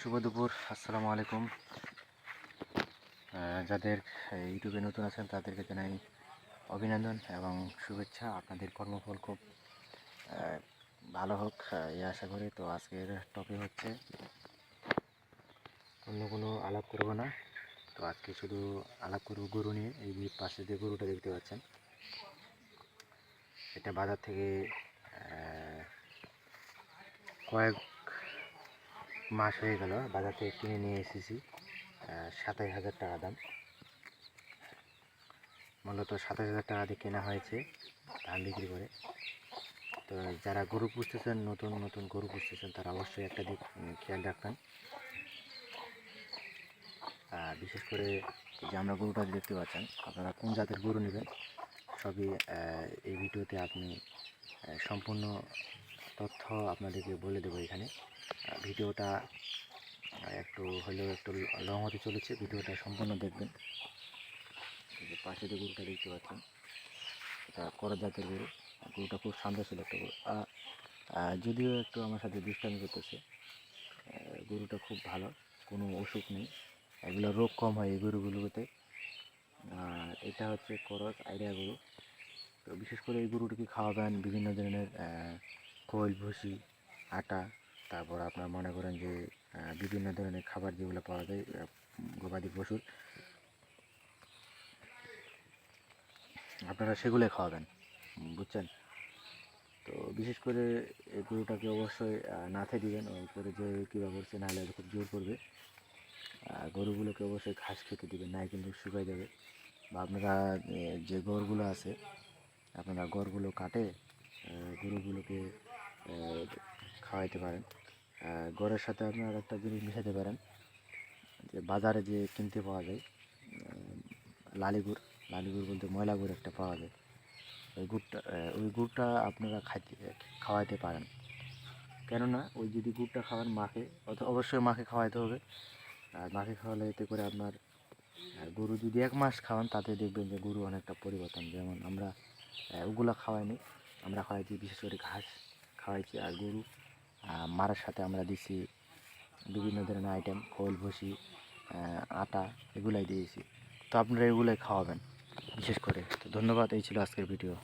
শুভ দুপুর, আসসালামু আলাইকুম। যাদের ইউটিউবে নতুন আছেন, তাদেরকে জানাই অভিনন্দন এবং শুভেচ্ছা। আপনাদের কর্মফল খুব ভালো হোক এই আশা করি। তো আজকের টপিক হচ্ছে, অন্য কোনো আলাপ করব না। তো আজকে শুধু আলাপ করব গরু নিয়ে। এই পাশে যে গরুটা দেখতে পাচ্ছেন, এটা বাজার থেকে কয়েক মাস হয়ে গেল, বাজার থেকে কিনে নিয়ে এসেছি সাতাশ হাজার টাকা দাম। মূলত সাতাশ হাজার টাকা দিয়ে কেনা হয়েছে ধান বিক্রি করে। তো যারা গরু পুষতেছেন, নতুন নতুন গরু পুষতেছেন, তারা অবশ্যই একটা দিক খেয়াল রাখবেন। বিশেষ করে যে আমরা গরুটা দেখতে পাচ্ছেন, আপনারা কোন জাতের গরু নেবেন, সবই এই ভিডিওতে আপনি সম্পূর্ণ তথ্য আপনাদেরকে বলে দেবো এখানে। ভিডিওটা একটু হলেও একটু লং হতে চলেছে, ভিডিওটা সম্পূর্ণ দেখবেন। পাশে যে গরুটা দেখতে পাচ্ছেন, এটা করজ জাতের গরু, গরুটা খুব শান্তশীল একটা গরু যদিও একটু আমার সাথে দুষ্টামি করতেছে গরুটা খুব ভালো, কোনো অসুখ নেই, এগুলো রোগ কম হয় এই গরুগুলোতে। এটা হচ্ছে করজ আইডিয়া গরু। তো বিশেষ করে এই গরুটিকে খাওয়াবেন বিভিন্ন ধরনের খোল, ভুসি, আটা তারপর আপনার মনে করেন যে বিভিন্ন ধরনের খাবার যেগুলো পাওয়া যায় গবাদি পশুর, আপনারা সেগুলোই খাওয়াবেন, বুঝছেন? তো বিশেষ করে এই গরুটাকে অবশ্যই নাথে দিবেন করে যে কীভাবে করছে, নাহলে খুব জোর করবে। গরুগুলোকে অবশ্যই ঘাস খেতে দিবেন নাই কিন্তু শুকাই যাবে। বা আপনারা যে গরুগুলো আছে, আপনারা গরগুলো কাটে গরুগুলোকে খাওয়াইতে পারেন। গড়ের সাথে আপনারা একটা জিনিস মিশাতে পারেন। যে বাজারে যে কিনতে পাওয়া যায় লালিগুড়। লালিগুড় বলতে ময়লা গুড় একটা পাওয়া যায়। ওই গুড়টা ওই গুড়টা আপনারা খাইতে, খাওয়াইতে পারেন। কেননা ওই যদি গুড়টা খাওয়ান মাকে অত- অবশ্যই মাকে খাওয়াইতে হবে। আর মাকে খাওয়ালে এতে করে আপনার গরু যদি এক মাস খাওয়ান, তাতে দেখবেন যে গরু অনেকটা পরিবর্তন। যেমন আমরা ওগুলো খাওয়াইনি। আমরা খাওয়াইছি বিশেষ করে ঘাস, খাওয়াইছি আর গরু। মারার সাথে আমরা দিছি বিভিন্ন ধরনের আইটেম খোল, ভুসি আটা, এগুলাই দিয়েছি। তো আপনারা এগুলাই খাওয়াবেন, বিশেষ করে। তো ধন্যবাদ, এই ছিল আজকের ভিডিও